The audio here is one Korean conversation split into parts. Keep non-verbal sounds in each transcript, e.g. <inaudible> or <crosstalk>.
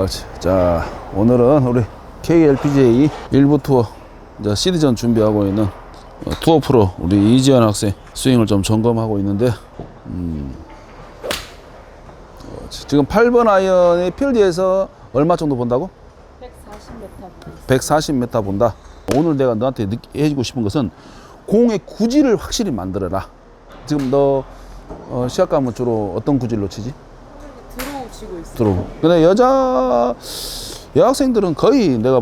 옳지. 자, 오늘은 우리 KLPGA 일부 투어 이제 시리전 준비하고 있는 어, 투어 프로 우리 이지현 학생 스윙을 좀 점검하고 있는데, 음, 옳지. 지금 8번 아이언의 필드에서 얼마 정도 본다고? 140m 140m 본다. 오늘 내가 너한테 해주고 싶은 것은 공의 구질을 확실히 만들어라. 지금 너 어, 시합 가면 주로 어떤 구질로 치지? 드로우. 근데 여자 여학생들은 거의 내가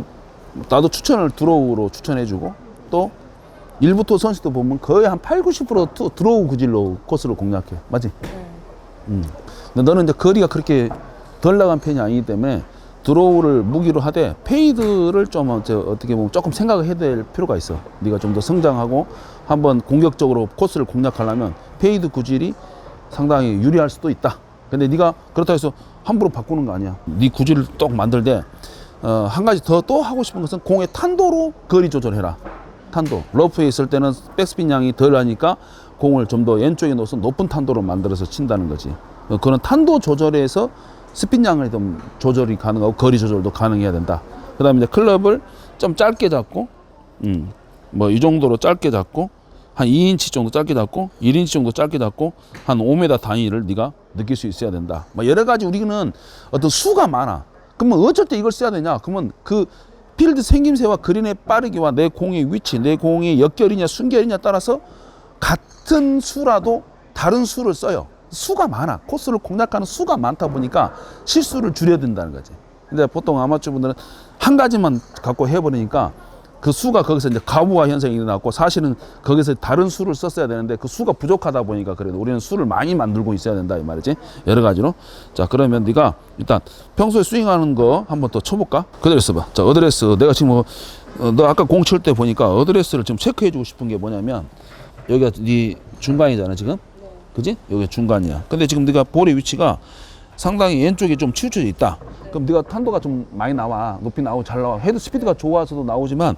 나도 추천을 드로우로 추천해주고 또 일부터 선수도 보면 거의 한 8, 90% 투- 드로우 구질로 코스를 공략해. 맞지? 네. 음. 근데 너는 이제 거리가 그렇게 덜 나간 편이 아니기 때문에 드로우를 무기로 하되 페이드를 좀 어떻게 보면 조금 생각을 해야 될 필요가 있어. 네가 좀 더 성장하고 한번 공격적으로 코스를 공략하려면 페이드 구질이 상당히 유리할 수도 있다. 근데 네가 그렇다 해서 함부로 바꾸는 거 아니야. 네 구질을 똑 만들 때 어, 한 가지 더 또 하고 싶은 것은 공의 탄도로 거리 조절해라. 탄도. 러프에 있을 때는 백스핀 양이 덜 하니까 공을 좀 더 왼쪽에 넣어서 높은 탄도로 만들어서 친다는 거지. 어, 그런 탄도 조절에서 스핀 양을 좀 조절이 가능하고 거리 조절도 가능해야 된다. 그 다음에 이제 클럽을 좀 짧게 잡고, 음, 뭐 이 정도로 짧게 잡고, 한 2인치 정도 짧게 잡고, 1인치 정도 짧게 잡고, 한 5m 단위를 네가 느낄 수 있어야 된다. 뭐 여러 가지 우리는 어떤 수가 많아. 그러면 어쩔 때 이걸 써야 되냐? 그러면 그 필드 생김새와 그린의 빠르기와 내 공의 위치, 내 공의 역결이냐 순결이냐 따라서 같은 수라도 다른 수를 써요. 수가 많아. 코스를 공략하는 수가 많다 보니까 실수를 줄여야 된다는 거지. 근데 보통 아마추어 분들은 한 가지만 갖고 해버리니까 그 수가 거기서 이제 가부화 현상이 일어났고 사실은 거기서 다른 수를 썼어야 되는데 그 수가 부족하다 보니까 그래도 우리는 수를 많이 만들고 있어야 된다 이 말이지. 여러 가지로. 자 그러면 네가 일단 평소에 스윙하는 거 한번 더 쳐볼까? 그대로 써봐. 자 어드레스. 내가 지금 뭐, 어, 너 아까 공 칠 때 보니까 어드레스를 지금 체크해주고 싶은 게 뭐냐면 여기가 네 중간이잖아 지금? 그지? 여기 중간이야. 근데 지금 네가 볼의 위치가 상당히 왼쪽에 좀 치우쳐져 있다. 그럼 네가 탄도가 좀 많이 나와. 높이 나오고 잘 나와. 헤드 스피드가 좋아서도 나오지만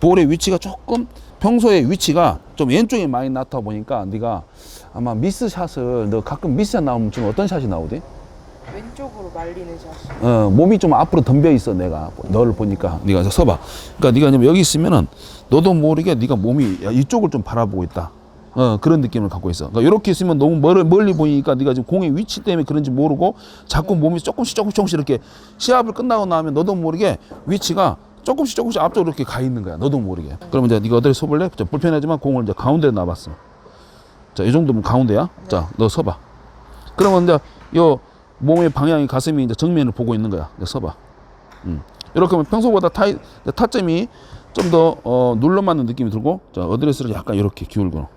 볼의 위치가 조금 평소에 위치가 좀 왼쪽에 많이 나타 보니까 네가 아마 미스 샷을 너 가끔 미스 샷 나오면 지금 어떤 샷이 나오지? 왼쪽으로 말리는 샷. 어, 몸이 좀 앞으로 덤벼 있어 내가 너를 보니까 네가 서 서봐. 그러니까 네가 여기 있으면은 너도 모르게 네가 몸이 야, 이쪽을 좀 바라보고 있다. 어, 그런 느낌을 갖고 있어. 그러니까 이렇게 있으면 너무 멀리, 멀리 보이니까 네가 지금 공의 위치 때문에 그런지 모르고 자꾸 몸이 조금씩 조금씩 조금씩 이렇게 시합을 끝나고 나면 너도 모르게 위치가 조금씩 조금씩 앞쪽으로 이렇게 가 있는 거야. 너도 모르게. 그러면 이제 네가 어디를 서볼래? 자, 불편하지만 공을 이제 가운데 놔봤어. 자, 이 정도면 가운데야. 자, 너 서봐. 그러면 이제 요 몸의 방향이 가슴이 이제 정면을 보고 있는 거야. 이제 서봐. 음. 이렇게 하면 평소보다 타, 타점이 좀더 어, 눌러 맞는 느낌이 들고 자 어드레스를 약간 이렇게 기울고 자,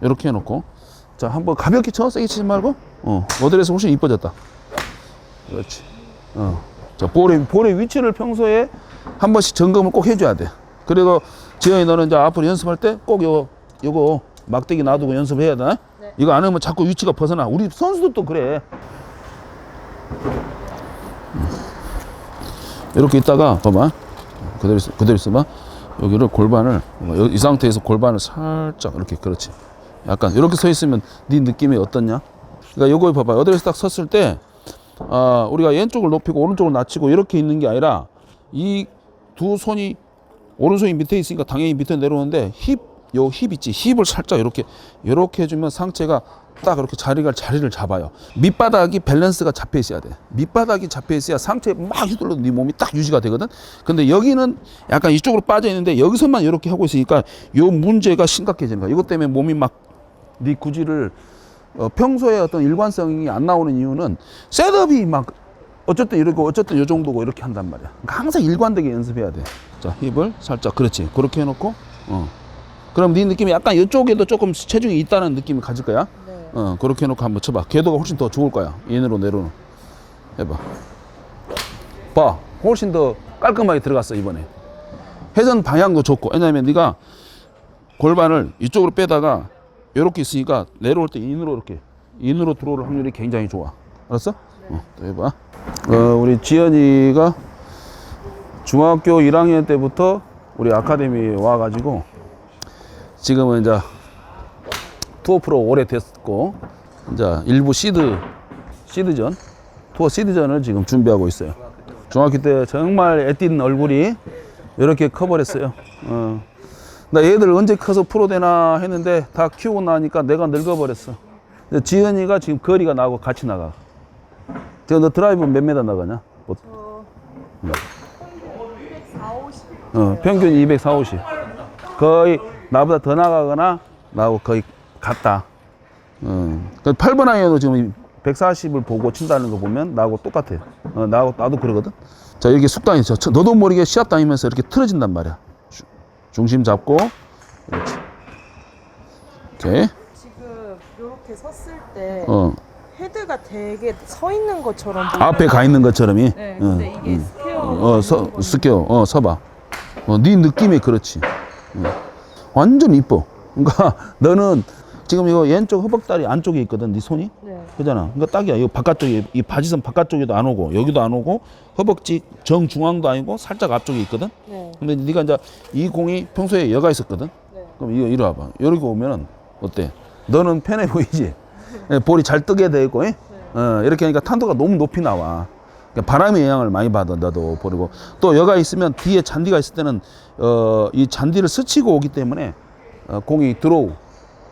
이렇게 해놓고. 자 한번 가볍게 쳐 세게 치지 말고. 어 어드레스 훨씬 이뻐졌다. 그렇지. 어자 볼의 볼의 위치를 평소에 한 번씩 점검을 꼭 해줘야 돼. 그리고 지현이 너는 이제 앞으로 연습할 때 꼭요 요거 막대기 놔두고 연습해야 돼 네. 이거 안 하면 자꾸 위치가 벗어나. 우리 선수들도 그래. 이렇게 있다가 봐봐. 그대로 그대로 있어봐. 여기를 골반을 여- 이 상태에서 골반을 살짝 이렇게 그렇지 약간 이렇게 서 있으면 네 느낌이 어떻냐? 그러니까 요거 봐봐 어디에서 딱 섰을 때 아, 우리가 왼쪽을 높이고 오른쪽을 낮추고 이렇게 있는 게 아니라 이 두 손이 오른손이 밑에 있으니까 당연히 밑에 내려오는데 힙, 요 힙 있지? 힙을 살짝 이렇게 이렇게 해주면 상체가 딱 이렇게 자리가 자리를 잡아요. 밑바닥이 밸런스가 잡혀 있어야 돼. 밑바닥이 잡혀 있어야 상체에 막 휘둘러도 네 몸이 딱 유지가 되거든? 근데 여기는 약간 이쪽으로 빠져 있는데 여기서만 이렇게 하고 있으니까 요 문제가 심각해지는 거야. 이것 때문에 몸이 막 네 구질을 어, 평소에 어떤 일관성이 안 나오는 이유는 셋업이 막 어쨌든 이러고 어쨌든 요 정도고 이렇게 한단 말이야. 그러니까 항상 일관되게 연습해야 돼. 자, 힙을 살짝 그렇지. 그렇게 해놓고 어. 그럼 네 느낌이 약간 이쪽에도 조금 체중이 있다는 느낌을 가질 거야. 네. 어, 그렇게 해놓고 한번 쳐봐. 궤도가 훨씬 더 좋을 거야. 인으로 내로는. 해봐. 봐. 훨씬 더 깔끔하게 들어갔어 이번에. 회전 방향도 좋고. 왜냐면 네가 골반을 이쪽으로 빼다가 이렇게 있으니까 내려올 때 인으로 이렇게 인으로 들어올 확률이 굉장히 좋아. 알았어? 어, 또 해봐. 어, 우리 지연이가 중학교 1학년 때부터 우리 아카데미에 와가지고 지금은 이제 투어 프로 오래 됐고 이제 일부 시드 시드전 투어 시드전을 지금 준비하고 있어요. 중학교 때 정말 애띤 얼굴이 이렇게 커버렸어요. 어. 나 얘들 언제 커서 프로 되나 했는데 다 키우고 나니까 내가 늙어버렸어. 지은이가 지금 거리가 나하고 같이 나가. 지금 너 드라이브 몇 메다 나가냐? 뭐, 저 204, 50. 어, 평균 204, 50. 거의 나보다 더 나가거나 나하고 거의 같다. 어. 8번 아이언도 지금 140을 보고 친다는 거 보면 나하고 똑같아. 어, 나하고 나도 그러거든. 자, 이렇게 숙당이 저, 저- 너도 모르게 시합 다니면서 이렇게 틀어진단 말이야. 주- 중심 잡고. 그렇지. 오케이. 지금 이렇게 섰을 때 어. 헤드가 되게 서 있는 것처럼 보여요. 앞에 가 있는 것처럼이. 네, 어, 근데 이게 음. 스퀘어. 어, 서, 스껴. 어, 서봐. 어, 네 느낌이 그렇지. 어. 완전 이뻐. 그러니까 <laughs> 너는 지금 이거 왼쪽 허벅다리 안쪽에 있거든, 네 손이. 네. 그잖아. 그러니까 딱이야. 이 바깥쪽에 이 바지선 바깥쪽에도 안 오고 여기도 안 오고 허벅지 정중앙도 아니고 살짝 앞쪽에 있거든. 네. 근데 네가 이제 이 공이 평소에 여가 있었거든. 네. 그럼 이거 이리 와봐. 이렇게 오면은 어때? 너는 편해 보이지? 예, 볼이 잘 뜨게 돼 있고, 예? 어, 이렇게 하니까 탄도가 너무 높이 나와. 그러니까 바람의 영향을 많이 받아, 너도 버리고. 또 여가 있으면 뒤에 잔디가 있을 때는, 어, 이 잔디를 스치고 오기 때문에, 어, 공이 들어오고.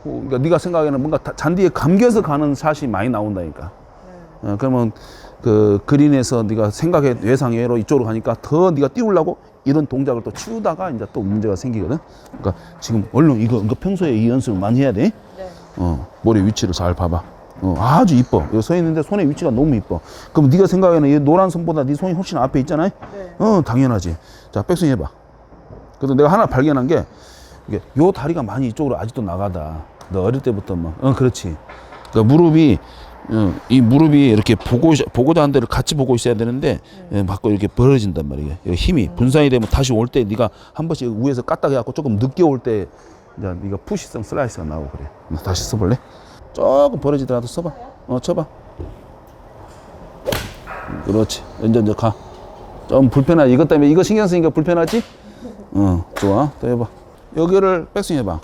그러니까 네가 생각에는 뭔가 다- 잔디에 감겨서 가는 샷이 많이 나온다니까. 어, 그러면 그 그린에서 네가 생각의 외상외로 이쪽으로 가니까 더 네가 띄우려고 이런 동작을 또 치우다가 이제 또 문제가 생기거든. 그러니까 지금 얼른 이거 이거 평소에 이 연습을 많이 해야 돼. 네. 어, 머리 위치를 잘 봐봐. 어, 아주 이뻐. 여기 서 있는데 손의 위치가 너무 이뻐. 그럼 네가 생각에는 이 노란 선보다 네 손이 훨씬 앞에 있잖아요. 네. 어, 당연하지. 자, 백스윙 해봐. 그래서 내가 하나 발견한 게 이게 요 다리가 많이 이쪽으로 아직도 나가다. 너 어릴 때부터 막, 어, 그렇지. 그러니까 무릎이 어, 이 무릎이 이렇게 보고 있- 보고자 하는 데를 같이 보고 있어야 되는데 예, 자꾸 이렇게 벌어진단 말이에요. 힘이 분산이 되면 다시 올 때 네가 한 번씩 위에서 까딱 해갖고 조금 늦게 올 때 이제 네가 푸시성 슬라이스가 나오고 그래. 다시 써볼래? 조금 벌어지더라도 써봐. 어, 쳐봐. 그렇지. 이제 이제 가. 좀 불편하지. 이것 때문에 이거 신경 쓰니까 불편하지? 어, 좋아. 또 해봐. 여기를 백스윙 해봐.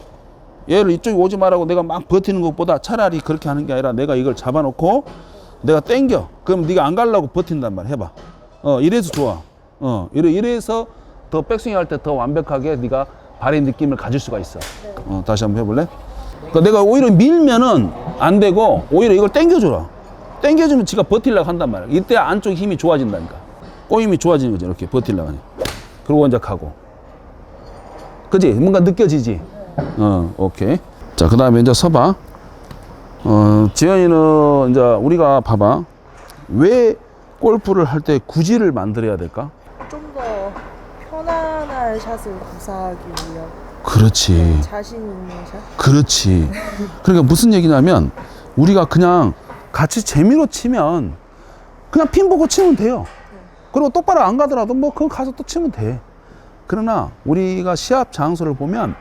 얘를 이쪽에 오지 말라고 내가 막 버티는 것보다 차라리 그렇게 하는 게 아니라 내가 이걸 잡아놓고 내가 땡겨. 그럼 네가 안 가려고 버틴단 말이야. 해봐. 어, 이래서 좋아. 어, 이래, 이래서 더 백스윙 할 때 더 완벽하게 네가 발의 느낌을 가질 수가 있어. 어, 다시 한번 해볼래? 그러니까 내가 오히려 밀면은 안 되고 오히려 이걸 땡겨줘라. 땡겨주면 지가 버틸려고 한단 말이야. 이때 안쪽 힘이 좋아진다니까. 꼬임이 좋아지는 거지. 이렇게 버틸려고 하니. 그리고 이제 가고. 그지? 뭔가 느껴지지? 어, 오케이. 자, 그 다음에 이제 서봐. 어, 지현이는 이제 우리가 봐봐. 왜 골프를 할 때 구질을 만들어야 될까? 좀 더 편안한 샷을 구사하기 위한 그렇지. 자신 있는 샷. 그렇지. 그러니까 무슨 얘기냐면 우리가 그냥 같이 재미로 치면 그냥 핀 보고 치면 돼요. 그리고 똑바로 안 가더라도 뭐 그거 가서 또 치면 돼. 그러나 우리가 시합 장소를 보면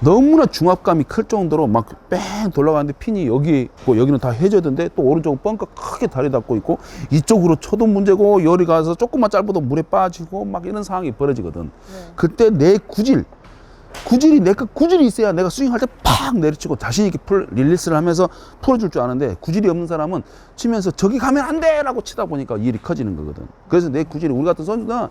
너무나 중압감이 클 정도로 막 뺑 돌아가는데 핀이 여기 있고 여기는 다 해저드인데 또 오른쪽은 뻥커 크게 다리 닿고 있고 이쪽으로 쳐도 문제고 열이 가서 조금만 짧아도 물에 빠지고 막 이런 상황이 벌어지거든. 네. 그때 내 구질 구질이 내가 구질이 있어야 내가 스윙할 때 팍 내리치고 자신 있게 풀 릴리스를 하면서 풀어줄 줄 아는데 구질이 없는 사람은 치면서 저기 가면 안 돼라고 치다 보니까 일이 커지는 거거든. 그래서 내 구질이 우리 같은 선수는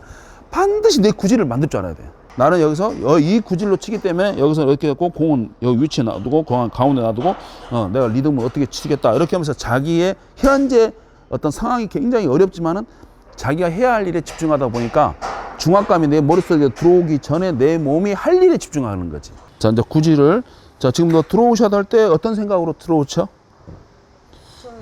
반드시 내 구질을 만들 줄 알아야 돼. 나는 여기서 여- 이 구질로 치기 때문에 여기서 이렇게 갖고 공은 여기 위치에 놔두고 공 가운데 놔두고 어, 내가 리듬을 어떻게 치겠다 이렇게 하면서 자기의 현재 어떤 상황이 굉장히 어렵지만은 자기가 해야 할 일에 집중하다 보니까 중압감이 내 머릿속에 들어오기 전에 내 몸이 할 일에 집중하는 거지. 자, 이제 구질을 자, 지금 너 드로우샷 할 때 어떤 생각으로 쳐? 저는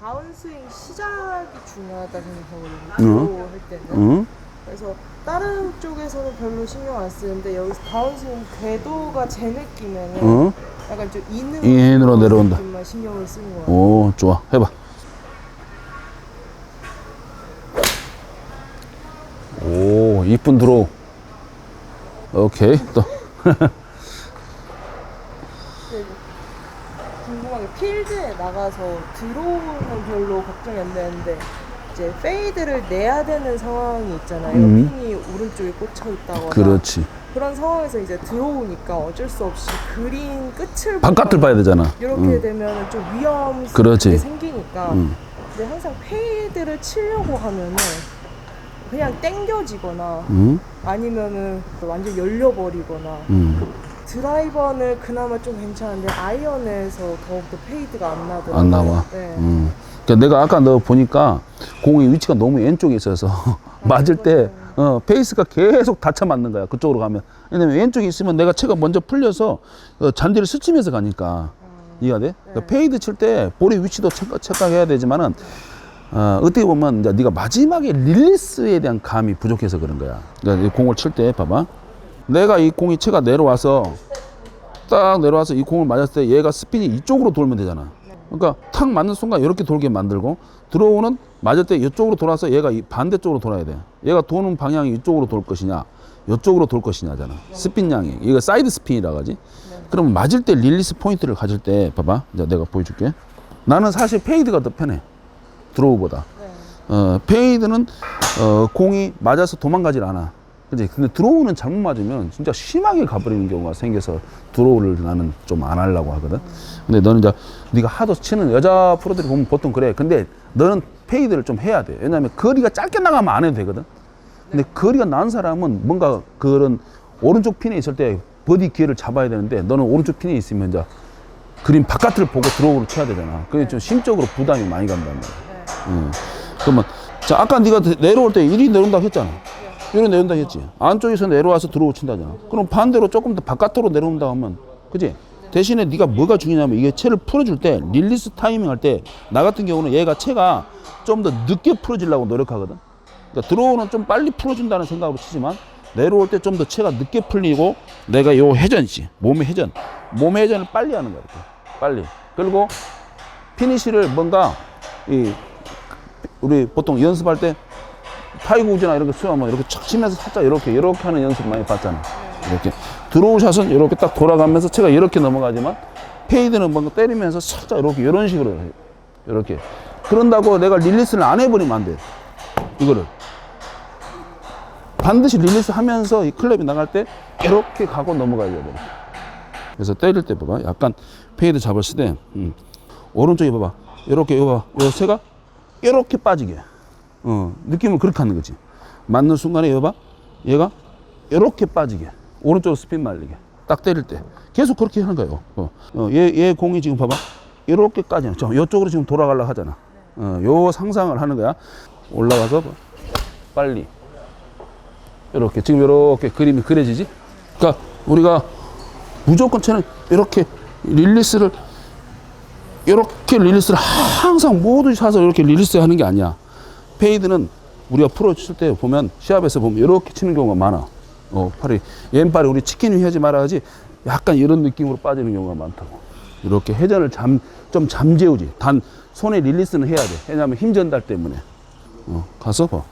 다운스윙 시작이 중요하다 생각하거든요. 응. 드로우 할 때는. 응? 그래서 다른 쪽에서는 별로 신경 안 쓰는데 여기서 다운스윙 궤도가 제 느낌에는 응? 약간 좀 인으로, 인으로 내려온다. 느낌만 신경을 쓰는 것 같아요. 오, 좋아. 해봐. 오, 이쁜 드로우. 오케이. 또. 근데 궁금한 게 필드에 나가서 들어오는 별로 걱정이 안 되는데 이제 페이드를 내야 되는 상황이 있잖아요. 음. 핀이 오른쪽에 꽂혀 있다거나 그렇지. 그런 상황에서 이제 들어오니까 어쩔 수 없이 그린 끝을 바깥을 봐야 되잖아. 이렇게 응. 되면 좀 위험이 그렇지. 생기니까 응. 근데 항상 페이드를 치려고 하면은 그냥 땡겨지거나 음, 아니면은 완전 열려버리거나 음, 드라이버는 그나마 좀 괜찮은데 아이언에서 더욱더 페이드가 안 나더라고요. 안 나와. 네. 음. 그러니까 내가 아까 너 보니까 공의 위치가 너무 왼쪽에 있어서 <laughs> 맞을 때 어, 페이스가 계속 닫혀 맞는 거야. 그쪽으로 가면. 왜냐면 왼쪽에 있으면 내가 채가 먼저 풀려서 어, 잔디를 스치면서 가니까. 이해가 돼? 그러니까 페이드 칠 때 볼의 위치도 체크, 체크해야 되지만은 어, 어떻게 보면 이제 네가 마지막에 릴리스에 대한 감이 부족해서 그런 거야. 그러니까 이 공을 칠 때 봐봐. 내가 이 공이 채가 내려와서 딱 내려와서 이 공을 맞았을 때 얘가 스핀이 이쪽으로 돌면 되잖아. 그러니까 탁 맞는 순간 이렇게 돌게 만들고 들어오는 맞을 때 이쪽으로 돌아서 얘가 이 반대쪽으로 돌아야 돼. 얘가 도는 방향이 이쪽으로 돌 것이냐, 이쪽으로 돌 것이냐잖아. 스핀 양이. 이거 사이드 스핀이라 하지. 그럼 맞을 때 릴리스 포인트를 가질 때 봐봐. 이제 내가 보여줄게. 나는 사실 페이드가 더 편해. 드로우보다. 어, 페이드는 어, 공이 맞아서 도망가질 않아. 그지? 근데 드로우는 잘못 맞으면 진짜 심하게 가버리는 경우가 생겨서 드로우를 나는 좀 안 하려고 하거든. 근데 너는 이제 네가 하도 치는 여자 프로들이 보면 보통 그래. 근데 너는 페이드를 좀 해야 돼. 왜냐하면 거리가 짧게 나가면 안 해도 되거든. 근데 거리가 난 사람은 뭔가 그런 오른쪽 핀에 있을 때 버디 기회를 잡아야 되는데 너는 오른쪽 핀에 있으면 이제 그림 바깥을 보고 드로우를 쳐야 되잖아. 그게 좀 심적으로 부담이 많이 간단 말이야. 음. 그러면 자 아까 네가 내려올 때 이리 내려온다고 했잖아. 이리 내려온다고 했지. 안쪽에서 내려와서 드로우 친다잖아. 그럼 반대로 조금 더 바깥으로 내려온다 하면 그지? 대신에 네가 뭐가 중요하냐면 이게 채를 풀어줄 때 릴리스 타이밍 할 때 나 같은 경우는 얘가 채가 좀 더 늦게 풀어지려고 노력하거든. 그러니까 드로우는 좀 빨리 풀어준다는 생각으로 치지만 내려올 때 좀 더 채가 늦게 풀리고 내가 요 회전이지 몸의 회전 몸의 회전을 빨리 하는 거야 이렇게 빨리 그리고 피니시를 뭔가 이 우리 보통 연습할 때 타이거 우즈나 이렇게 수영하면 이렇게 척 치면서 살짝 이렇게 이렇게 하는 연습 많이 봤잖아 이렇게 드로우 샷은 이렇게 딱 돌아가면서 채가 이렇게 넘어가지만 페이드는 뭔가 때리면서 살짝 이렇게 이런 식으로 해요 이렇게 그런다고 내가 릴리스를 안 해버리면 안 돼 이거를 반드시 릴리스 하면서 이 클럽이 나갈 때 이렇게 가고 넘어가야 돼요. 그래서 때릴 때 봐봐. 약간 페이드 잡았을 때 음. 오른쪽에 봐봐. 이렇게 이거 봐. 요 새가 이렇게 빠지게. 어, 느낌을 그렇게 하는 거지. 맞는 순간에 이거 봐. 얘가 이렇게 빠지게. 오른쪽으로 스핀 말리게. 딱 때릴 때. 계속 그렇게 하는 거예요. 어, 어, 얘, 얘 공이 지금 봐봐. 이렇게까지. 저, 이쪽으로 지금 돌아가려고 하잖아. 어, 요 상상을 하는 거야. 올라가서 봐. 빨리. 이렇게 지금 이렇게 그림이 그려지지? 그러니까 우리가 무조건 채는 이렇게 릴리스를 이렇게 릴리스를 항상 모든 샷을 이렇게 릴리스 하는 게 아니야. 페이드는 우리가 칠때 보면 시합에서 보면 이렇게 치는 경우가 많아. 어, 팔이 왼팔이 우리 치킨 위 하지 말아야지 약간 이런 느낌으로 빠지는 경우가 많다고. 이렇게 회전을 잠, 좀 잠재우지. 단 손에 릴리스는 해야 돼. 왜냐하면 힘 전달 때문에. 어, 가서 봐.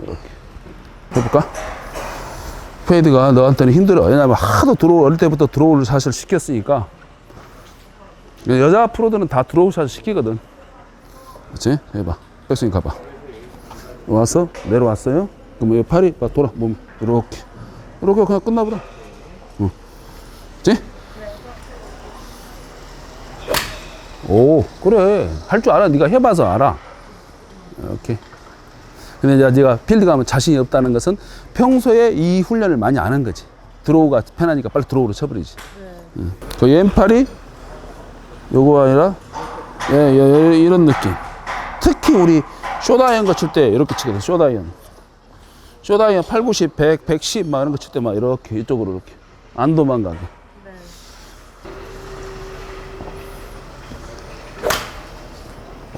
이렇게 해볼까? 페이드가 너한테는 힘들어. 왜냐면 하도 드로우 어릴 때부터 드로우를 사실 시켰으니까 여자 프로들은 다 드로우 샷 시키거든. 그렇지? 해봐. 백스윙 가봐. 와서 내려왔어요. 그럼 이 팔이 막 돌아 몸 이렇게 이렇게 그냥 끝나보다. 응. 그렇지? 오 그래 할 줄 알아. 네가 해봐서 알아. 이렇게. 근데 이제 네가 필드 가면 자신이 없다는 것은 평소에 이 훈련을 많이 안 한 거지. 드로우가 편하니까 빨리 드로우로 쳐버리지. 응. 그 왼팔이 요거 아니라 예, 예, 예, 이런 느낌. 특히 우리 쇼다이언 거칠 때 이렇게 치거든. 쇼다이언. 쇼다이언 8, 90, 100, 110 막 이런 거 칠 때 막 이렇게 이쪽으로 이렇게 안 도망가게. 네.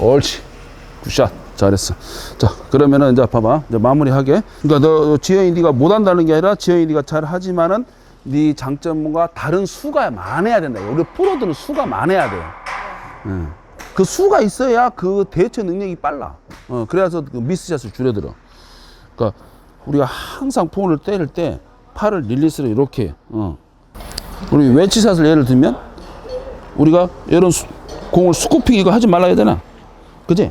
옳지. 굿샷. 잘했어. 자, 그러면은 이제 봐봐. 이제 마무리하게. 그러니까 너 지현이 네가 못한다는 게 아니라 지현이 네가 잘 하지만은 네 장점과 다른 수가 많아야 된다. 우리 프로들은 수가 많아야 돼. 응. 그 수가 있어야 그 대처 능력이 빨라. 어, 그래서 그 미스샷을 줄여들어. 그러니까 우리가 항상 폰을 때릴 때 팔을 릴리스를 이렇게, 어. 우리 웨치샷을 예를 들면 우리가 이런 수- 공을 스쿠핑 이거 하지 말라 해야 되나? 그지?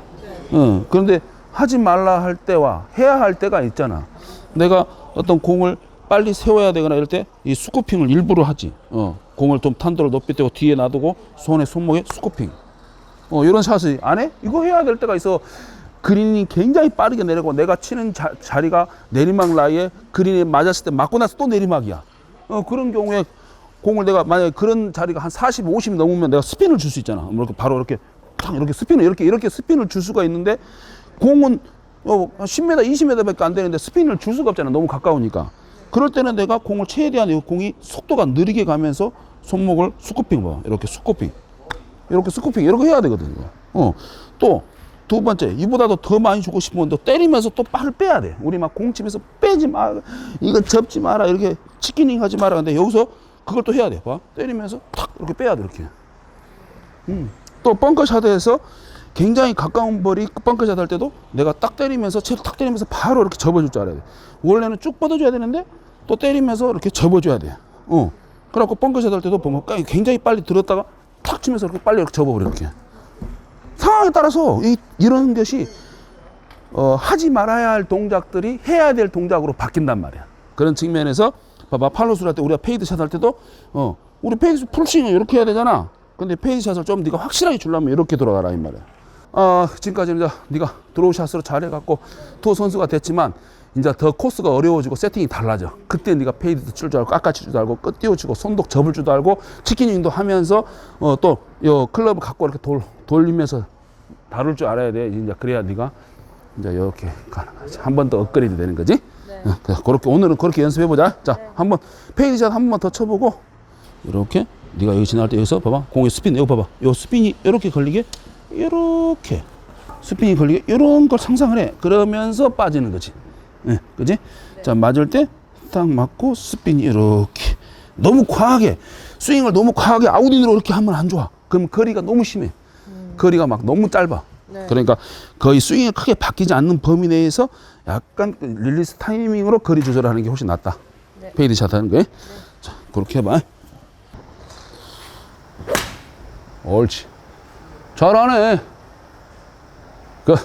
어, 그런데 하지 말라 할 때와 해야 할 때가 있잖아. 내가 어떤 공을 빨리 세워야 되거나 이럴 때 이 스쿠핑을 일부러 하지. 어, 공을 좀 탄도를 높이 떼고 뒤에 놔두고 손에 손목에 스쿠핑. 어, 이런 샷을 안 해? 이거 해야 될 때가 있어. 그린이 굉장히 빠르게 내려고 내가 치는 자, 자리가 내리막 라이에 그린에 맞았을 때 맞고 나서 또 내리막이야. 어, 그런 경우에 공을 내가 만약에 그런 자리가 한 40, 50 넘으면 내가 스핀을 줄 수 있잖아. 이렇게 바로 이렇게 탁 이렇게 스핀을 이렇게 이렇게 스핀을 줄 수가 있는데 공은 어, 한 10m, 20m밖에 안 되는데 스핀을 줄 수가 없잖아. 너무 가까우니까. 그럴 때는 내가 공을 최대한 이 공이 속도가 느리게 가면서 손목을 스쿠핑 봐. 이렇게 스쿠핑. 이렇게 스쿠핑 이렇게 해야 되거든. 이거. 어. 또 두 번째 이보다도 더 많이 주고 싶으면 또 때리면서 또 빨을 빼야 돼. 우리 막 공치면서 빼지 마. 이거 접지 마라. 이렇게 치킨닝 하지 마라. 근데 여기서 그걸 또 해야 돼. 봐. 때리면서 탁 이렇게 빼야 돼. 이렇게. 음. 또 벙커샷에서 굉장히 가까운 벌이 벙커샷 할 때도 내가 딱 때리면서 채를 탁 때리면서 바로 이렇게 접어줄 줄 알아야 돼. 원래는 쭉 뻗어줘야 되는데 또 때리면서 이렇게 접어줘야 돼. 어. 그래갖고 벙커샷 할 때도 보면 굉장히 빨리 들었다가 탁 치면서 이렇게 빨리 이렇게 접어버려 이렇게. 상황에 따라서 이, 이런 것이 어, 하지 말아야 할 동작들이 해야 될 동작으로 바뀐단 말이야. 그런 측면에서 봐봐 팔로스를 할 때 우리가 페이드 샷 할 때도 어 우리 페이드 풀스윙을 이렇게 해야 되잖아. 근데 페이드 샷을 좀 네가 확실하게 주려면 이렇게 돌아가라 이 말이야. 아 지금까지는 이제 네가 드로우 샷으로 잘해갖고 투어 선수가 됐지만 이제 더 코스가 어려워지고 세팅이 달라져. 그때 네가 페이드도 칠 줄 알고 깎아칠 줄도 알고 끝 띄워주고 손도 접을 줄도 알고 치킨윙도 하면서 어 또요 클럽을 갖고 이렇게 돌, 돌리면서 다룰 줄 알아야 돼. 이제 그래야 네가 이제 이렇게 가는 거지. 한 번 더 업그레이드 되는 거지. 네. 어, 그래, 그렇게 오늘은 그렇게 연습해 보자. 자, 한번 페이지샷 한 번만 더 쳐보고 이렇게 네가 여기 지나갈 때 여기서 봐봐 공의 스핀 여기 봐봐 요 스핀이 이렇게 걸리게 이렇게 스핀이 걸리게 이런 걸 상상을 해. 그러면서 빠지는 거지. 예, 그지? 자 맞을 때 딱 맞고 스핀이 이렇게 너무 과하게 스윙을 너무 과하게 아웃인으로 이렇게 하면 안 좋아. 그럼 거리가 너무 심해. 거리가 막 너무 짧아. 네. 그러니까 거의 스윙이 크게 바뀌지 않는 범위 내에서 약간 그 릴리스 타이밍으로 거리 조절하는 게 훨씬 낫다. 네. 페이드 샷 하는 거에. 자, 그렇게 해봐. 옳지. 잘하네. 그,